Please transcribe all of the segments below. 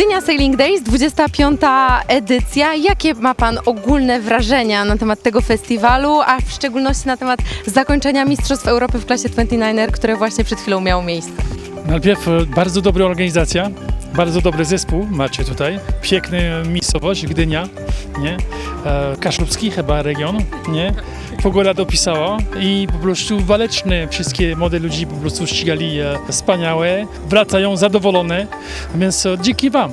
Sailing Days, 25. edycja. Jakie ma Pan ogólne wrażenia na temat tego festiwalu, a w szczególności na temat zakończenia Mistrzostw Europy w klasie 29er, które właśnie przed chwilą miało miejsce? Najpierw e, bardzo dobra organizacja, bardzo dobry zespół macie tutaj, piękna miejscowość, Gdynia, nie? E, Kaszubski chyba region, nie? Pogoda dopisała i po prostu waleczne wszystkie młode ludzi po prostu ścigali e, wspaniałe, wracają zadowolone, więc e, dzięki Wam,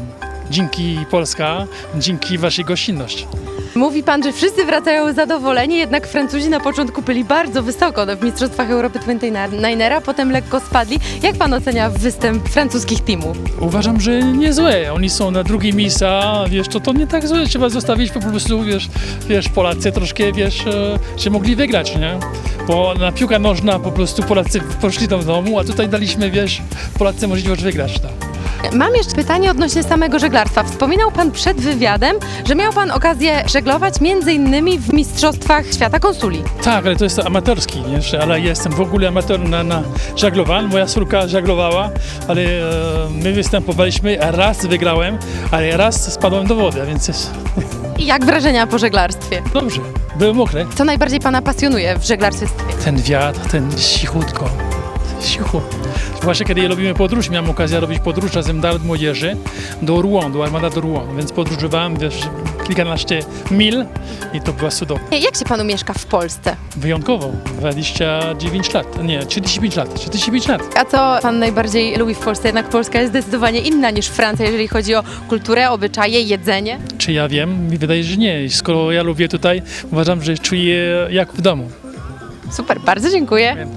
dzięki Polska, dzięki Waszej gościnności. Mówi Pan, że wszyscy wracają zadowoleni, jednak Francuzi na początku byli bardzo wysoko w Mistrzostwach Europy 29era, potem lekko spadli. Jak Pan ocenia występ francuskich teamów? Uważam, że niezłe. Oni są na drugim miejscu, a wiesz, to, to nie tak złe. Trzeba zostawić po prostu, wiesz, wiesz Polacy troszkę, wiesz, e, się mogli wygrać, nie? Bo na piłka nożna po prostu Polacy poszli do domu, a tutaj daliśmy, wiesz, Polacy możliwość wygrać, tak. Mam jeszcze pytanie odnośnie samego żeglarstwa. Wspominał Pan przed wywiadem, że miał Pan okazję żeglować między innymi w Mistrzostwach Świata Konsuli. Tak, ale to jest amatorski, wiesz, ale ja jestem w ogóle amator na, na żaglowaniu. Moja córka żaglowała, ale e, my występowaliśmy, raz wygrałem, ale raz spadłem do wody, więc jest I jak wrażenia po żeglarstwie? dobrze. Byłem mokry. Co najbardziej Pana pasjonuje w żeglarstwie? ten wiatr, ten cichutko, cicho. Właśnie kiedy robimy podróż, miałem okazję robić podróż razem do młodzieży do Rouen, do Armada do Rouen, więc podróżowałem wiesz, kilkanaście mil i to była cudownie. Jak się Panu mieszka w Polsce? Wyjątkowo, 29 lat, nie, 35 lat, 35 lat. A co Pan najbardziej lubi w Polsce? Jednak Polska jest zdecydowanie inna niż Francja, jeżeli chodzi o kulturę, obyczaje, jedzenie. Czy ja wiem? Mi wydaje, że nie. Skoro ja lubię tutaj, uważam, że czuję jak w domu. Super, bardzo dziękuję.